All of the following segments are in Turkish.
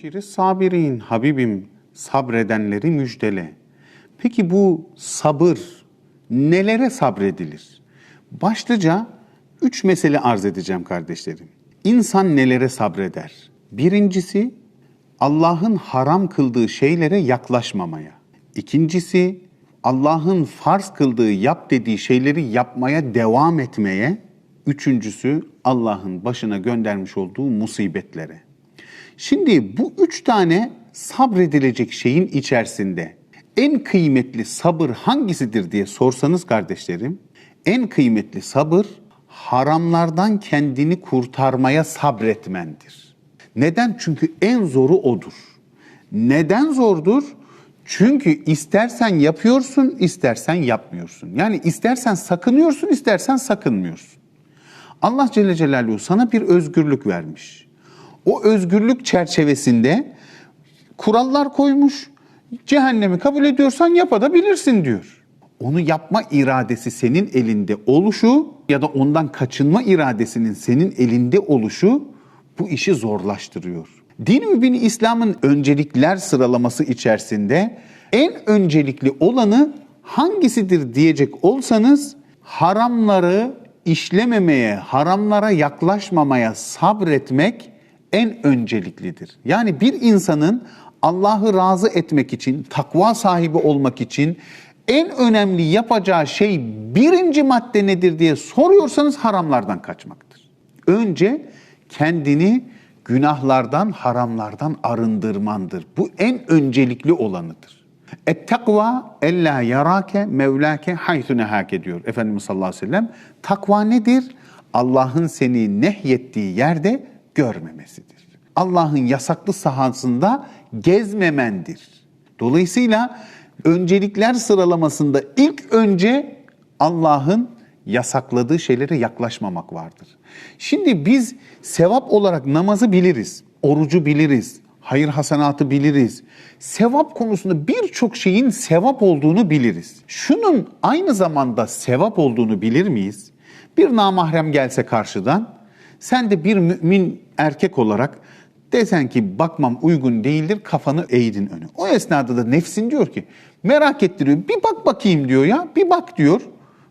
Şiri sabirin Habibim sabredenleri müjdele. Peki bu sabır nelere sabredilir? Başlıca üç mesele arz edeceğim kardeşlerim. İnsan nelere sabreder? Birincisi Allah'ın haram kıldığı şeylere yaklaşmamaya. İkincisi Allah'ın farz kıldığı yap dediği şeyleri yapmaya devam etmeye. Üçüncüsü Allah'ın başına göndermiş olduğu musibetlere. Şimdi bu üç tane sabredilecek şeyin içerisinde en kıymetli sabır hangisidir diye sorsanız kardeşlerim, en kıymetli sabır haramlardan kendini kurtarmaya sabretmendir. Neden? Çünkü en zoru odur. Neden zordur? Çünkü istersen yapıyorsun, istersen yapmıyorsun. Yani istersen sakınıyorsun, istersen sakınmıyorsun. Allah Celle Celaluhu sana bir özgürlük vermiş. O özgürlük çerçevesinde kurallar koymuş. Cehennemi kabul ediyorsan yapabilirsin diyor. Onu yapma iradesi senin elinde oluşu ya da ondan kaçınma iradesinin senin elinde oluşu bu işi zorlaştırıyor. Din-i mübini İslam'ın öncelikler sıralaması içerisinde en öncelikli olanı hangisidir diyecek olsanız haramları işlememeye, haramlara yaklaşmamaya sabretmek en önceliklidir. Yani bir insanın Allah'ı razı etmek için, takva sahibi olmak için en önemli yapacağı şey birinci madde nedir diye soruyorsanız haramlardan kaçmaktır. Önce kendini günahlardan, haramlardan arındırmandır. Bu en öncelikli olanıdır. Et-takva ella yarake mevlake haythu nehake diyor Efendimiz sallallahu aleyhi ve sellem. Takva nedir? Allah'ın seni nehyettiği yerde görmemesidir. Allah'ın yasaklı sahasında gezmemendir. Dolayısıyla öncelikler sıralamasında ilk önce Allah'ın yasakladığı şeylere yaklaşmamak vardır. Şimdi biz sevap olarak namazı biliriz, orucu biliriz, hayır hasenatı biliriz. Sevap konusunda birçok şeyin sevap olduğunu biliriz. Şunun aynı zamanda sevap olduğunu bilir miyiz? Bir namahrem gelse karşıdan, sen de bir mümin erkek olarak desen ki bakmam uygun değildir kafanı eğdin öne. O esnada da nefsin diyor ki merak ettiriyor bir bak bakayım diyor ya bir bak diyor.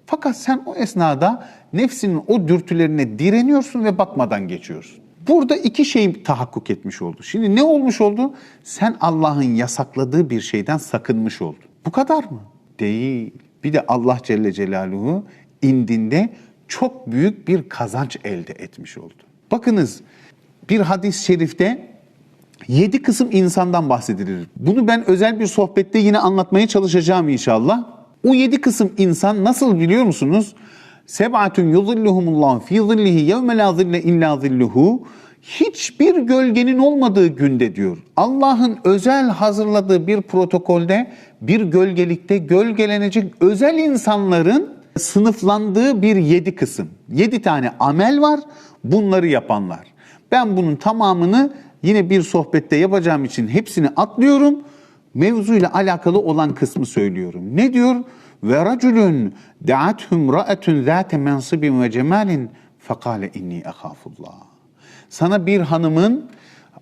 Fakat sen o esnada nefsinin o dürtülerine direniyorsun ve bakmadan geçiyorsun. Burada iki şey tahakkuk etmiş oldu. Şimdi ne olmuş oldu? Sen Allah'ın yasakladığı bir şeyden sakınmış oldun. Bu kadar mı? Değil. Bir de Allah Celle Celaluhu indinde çok büyük bir kazanç elde etmiş oldu. Bakınız bir hadis-i şerifte yedi kısım insandan bahsedilir. Bunu ben özel bir sohbette yine anlatmaya çalışacağım inşallah. O yedi kısım insan nasıl biliyor musunuz? Seb'atun yuzilluhumullahu fi zillihi yevme la zille illa zilluhu. Hiçbir gölgenin olmadığı günde diyor. Allah'ın özel hazırladığı bir protokolde bir gölgelikte gölgelenecek özel insanların sınıflandığı bir yedi kısım. Yedi tane amel var bunları yapanlar. Ben bunun tamamını yine bir sohbette yapacağım için hepsini atlıyorum. Mevzuyla alakalı olan kısmı söylüyorum. Ne diyor? Ve raculun da'athum ra'atun zate mensibin ve cemalin fekale inni ehafullah. Sana bir hanımın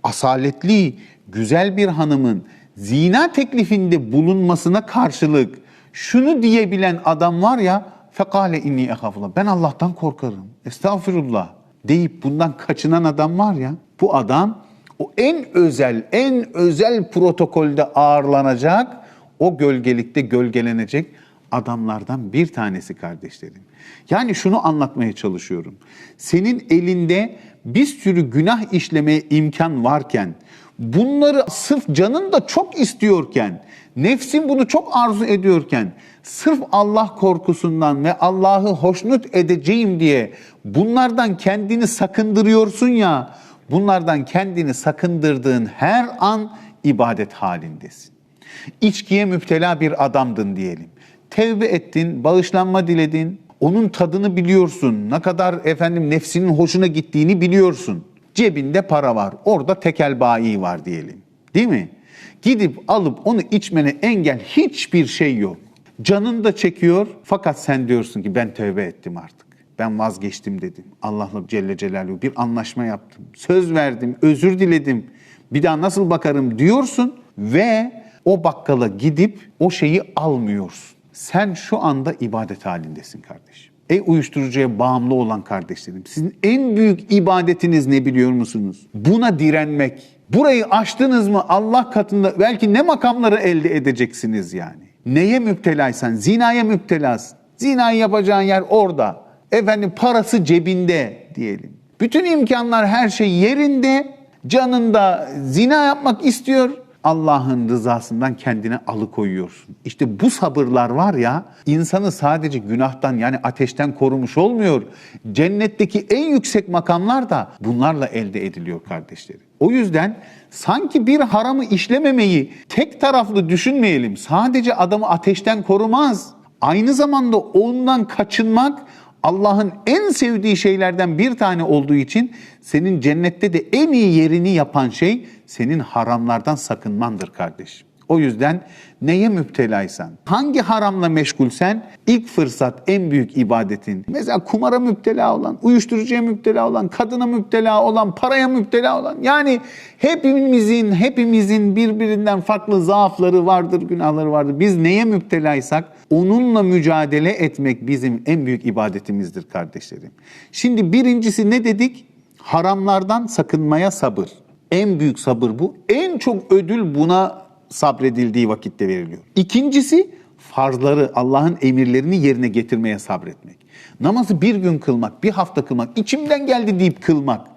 asaletli, güzel bir hanımın zina teklifinde bulunmasına karşılık şunu diyebilen adam var ya fekale inni ehafullah. Ben Allah'tan korkarım. Estağfirullah deyip bundan kaçınan adam var ya bu adam o en özel en özel protokolde ağırlanacak o gölgelikte gölgelenecek adamlardan bir tanesi kardeşlerim. Yani şunu anlatmaya çalışıyorum. Senin elinde bir sürü günah işlemeye imkan varken bunları sırf canın da çok istiyorken, nefsin bunu çok arzu ediyorken, sırf Allah korkusundan ve Allah'ı hoşnut edeceğim diye bunlardan kendini sakındırıyorsun ya, bunlardan kendini sakındırdığın her an ibadet halindesin. İçkiye müptela bir adamdın diyelim. Tevbe ettin, bağışlanma diledin, onun tadını biliyorsun. Ne kadar efendim nefsinin hoşuna gittiğini biliyorsun. Cebinde para var. Orada tekel bayi var diyelim. Değil mi? Gidip alıp onu içmene engel hiçbir şey yok. Canın da çekiyor fakat sen diyorsun ki ben tövbe ettim artık. Ben vazgeçtim dedim. Allah'la Celle Celaluhu bir anlaşma yaptım. Söz verdim, özür diledim. Bir daha nasıl bakarım diyorsun ve o bakkala gidip o şeyi almıyorsun. Sen şu anda ibadet halindesin kardeşim. Ey uyuşturucuya bağımlı olan kardeşlerim, sizin en büyük ibadetiniz ne biliyor musunuz? Buna direnmek. Burayı aştınız mı Allah katında belki ne makamları elde edeceksiniz yani. Neye müptelaysan, zinaya müptelasın. Zinayı yapacağın yer orada. Efendim parası cebinde diyelim. Bütün imkanlar her şey yerinde. Canında zina yapmak istiyor. Allah'ın rızasından kendine alıkoyuyorsun. İşte bu sabırlar var ya insanı sadece günahtan yani ateşten korumuş olmuyor. Cennetteki en yüksek makamlar da bunlarla elde ediliyor kardeşlerim. O yüzden sanki bir haramı işlememeyi tek taraflı düşünmeyelim. Sadece adamı ateşten korumaz. Aynı zamanda ondan kaçınmak Allah'ın en sevdiği şeylerden bir tane olduğu için senin cennette de en iyi yerini yapan şey senin haramlardan sakınmandır kardeşim. O yüzden neye müptelaysan, hangi haramla meşgulsen ilk fırsat en büyük ibadetin. Mesela kumara müptela olan, uyuşturucuya müptela olan, kadına müptela olan, paraya müptela olan. Yani hepimizin, hepimizin birbirinden farklı zaafları vardır, günahları vardır. Biz neye müptelaysak onunla mücadele etmek bizim en büyük ibadetimizdir kardeşlerim. Şimdi birincisi ne dedik? Haramlardan sakınmaya sabır. En büyük sabır bu. En çok ödül buna sabredildiği vakitte veriliyor. İkincisi farzları, Allah'ın emirlerini yerine getirmeye sabretmek. Namazı bir gün kılmak, bir hafta kılmak, içimden geldi deyip kılmak.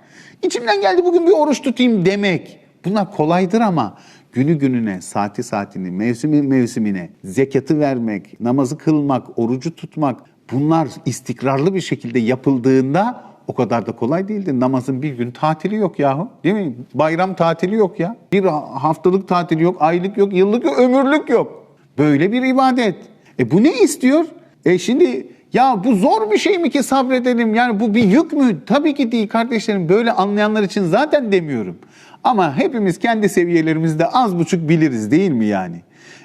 İçimden geldi bugün bir oruç tutayım demek. Bunlar kolaydır ama günü gününe, saati saatini, mevsimi mevsimine, zekatı vermek, namazı kılmak, orucu tutmak bunlar istikrarlı bir şekilde yapıldığında o kadar da kolay değildi. Namazın bir gün tatili yok yahu. Değil mi? Bayram tatili yok ya. Bir haftalık tatili yok, aylık yok, yıllık yok, ömürlük yok. Böyle bir ibadet. E bu ne istiyor? E şimdi ya bu zor bir şey mi ki sabredelim? Yani bu bir yük mü? Tabii ki değil kardeşlerim. Böyle anlayanlar için zaten demiyorum. Ama hepimiz kendi seviyelerimizde az buçuk biliriz değil mi yani?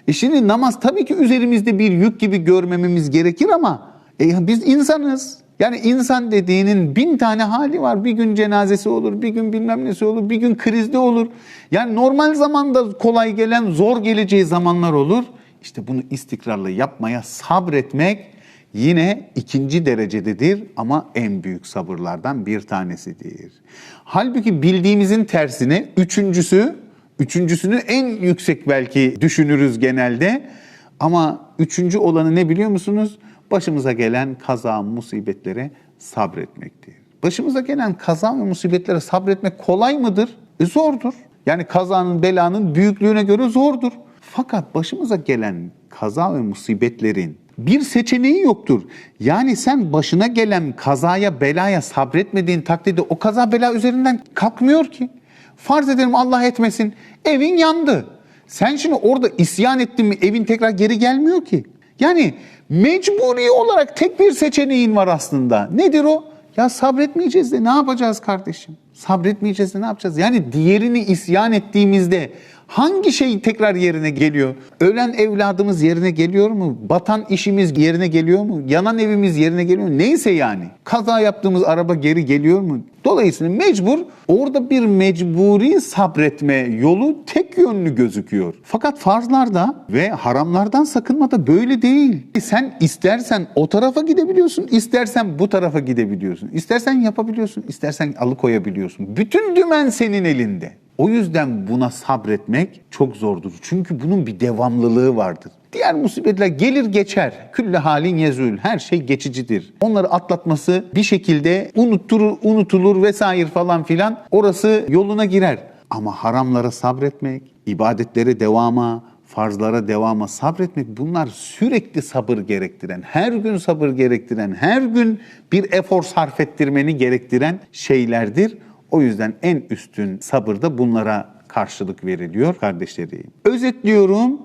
E şimdi namaz tabii ki üzerimizde bir yük gibi görmememiz gerekir ama e biz insanız. Yani insan dediğinin bin tane hali var. Bir gün cenazesi olur, bir gün bilmem nesi olur, bir gün krizde olur. Yani normal zamanda kolay gelen, zor geleceği zamanlar olur. İşte bunu istikrarlı yapmaya sabretmek yine ikinci derecededir ama en büyük sabırlardan bir tanesidir. Halbuki bildiğimizin tersine üçüncüsü, üçüncüsünü en yüksek belki düşünürüz genelde. Ama üçüncü olanı ne biliyor musunuz? Başımıza gelen kaza, musibetlere sabretmektir. Başımıza gelen kaza ve musibetlere sabretmek kolay mıdır? E zordur. Yani kazanın, belanın büyüklüğüne göre zordur. Fakat başımıza gelen kaza ve musibetlerin bir seçeneği yoktur. Yani sen başına gelen kazaya, belaya sabretmediğin takdirde o kaza bela üzerinden kalkmıyor ki. Farz edelim Allah etmesin evin yandı. Sen şimdi orada isyan ettin mi evin tekrar geri gelmiyor ki. Yani mecburi olarak tek bir seçeneğin var aslında. Nedir o? Ya sabretmeyeceğiz de ne yapacağız kardeşim? Sabretmeyeceğiz de ne yapacağız? Yani diğerini isyan ettiğimizde hangi şey tekrar yerine geliyor? Ölen evladımız yerine geliyor mu? Batan işimiz yerine geliyor mu? Yanan evimiz yerine geliyor mu? Neyse yani. Kaza yaptığımız araba geri geliyor mu? Dolayısıyla mecbur orada bir mecburi sabretme yolu tek yönlü gözüküyor. Fakat farzlarda ve haramlardan sakınmada böyle değil. Sen istersen o tarafa gidebiliyorsun, istersen bu tarafa gidebiliyorsun. İstersen yapabiliyorsun, istersen alıkoyabiliyorsun. Bütün dümen senin elinde. O yüzden buna sabretmek çok zordur. Çünkü bunun bir devamlılığı vardır. Diğer musibetler gelir geçer. Külle halin yezül. Her şey geçicidir. Onları atlatması bir şekilde unutturur, unutulur vesaire falan filan. Orası yoluna girer. Ama haramlara sabretmek, ibadetlere devama, farzlara devama sabretmek bunlar sürekli sabır gerektiren, her gün sabır gerektiren, her gün bir efor sarf ettirmeni gerektiren şeylerdir. O yüzden en üstün sabır da bunlara karşılık veriliyor kardeşlerim. Özetliyorum.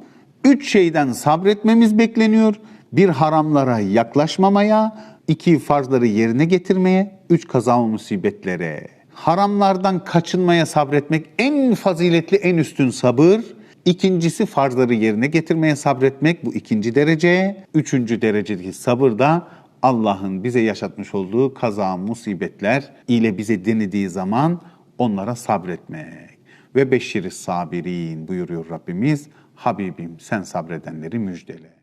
Üç şeyden sabretmemiz bekleniyor. Bir haramlara yaklaşmamaya, iki farzları yerine getirmeye, üç kaza musibetlere. Haramlardan kaçınmaya sabretmek en faziletli, en üstün sabır. İkincisi farzları yerine getirmeye sabretmek bu ikinci derece. Üçüncü derecedeki sabır da Allah'ın bize yaşatmış olduğu kaza, musibetler ile bize denediği zaman onlara sabretmek. ve beşşiri sabirin buyuruyor Rabbimiz. Habibim sen sabredenleri müjdele.